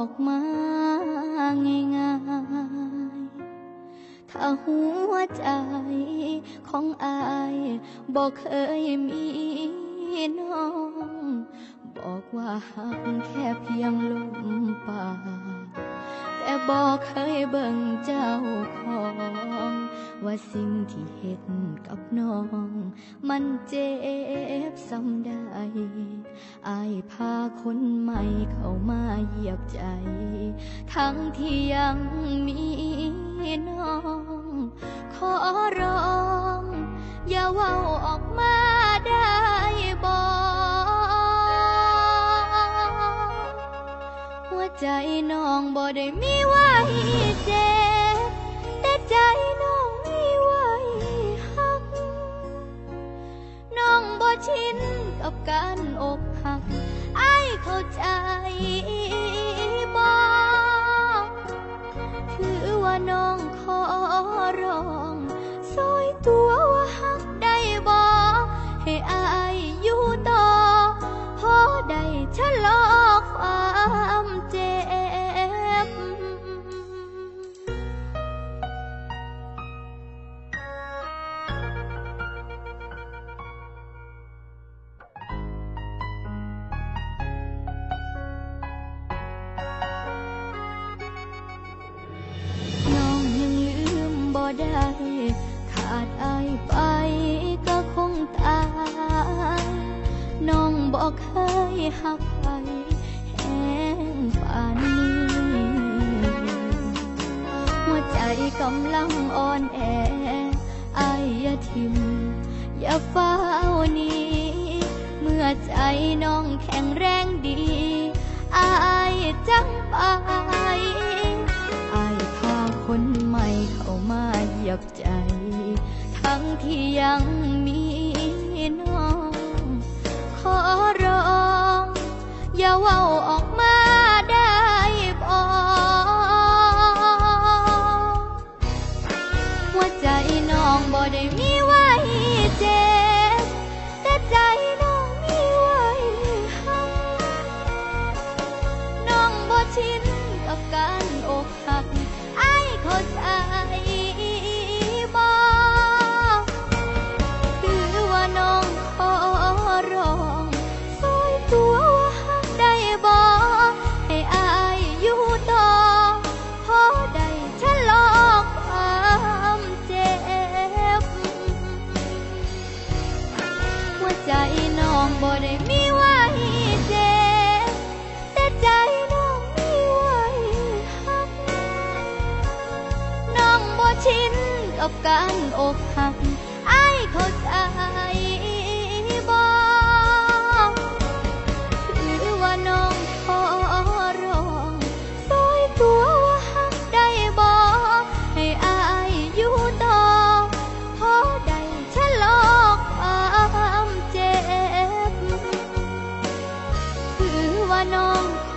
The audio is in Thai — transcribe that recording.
ออกมาง่ายๆ ถ้าหัวใจของอายบอกเคยมีน้อง บอกว่าหักแค่เพียงลมปากแต่บอกเคยเบิ่งเจ้าของ ว่าสิ่งที่เห็นกับน้อง มันเจ็บซ้ำได้อายพาคนใหม่เข้ามาเหยียบใจ ทั้งที่ยังมีน้อง ขอร้อง อย่าเว้าออกมาได้บอกหัวใจน้องบ่ได้มีไว้เจ็บแต่ใจน้อง ชินกับการอกหักไอเข้าใจบอถือว่าน้องขอร้องซอยตัวว่าหัก หักไปแห้งป่านนี้ หัวใจกำลังอ่อนแออายอย่าทิมอย่าเฝ้าหนี้ เมื่อใจน้องแข็งแรงดีอายจังไปอายพาคนใหม่เข้ามาเหยียบใจ ทั้งที่ยัง ได้มีไว้เจ็บแต่ใจน้องมีไว้หักน้องบ่ชิน ใจน้องบ่ได้มีไว้เจ็บแต่ใจน้องมีไว้หักน้องบ่ชินกับการอกหักอายเข้าใจ I know.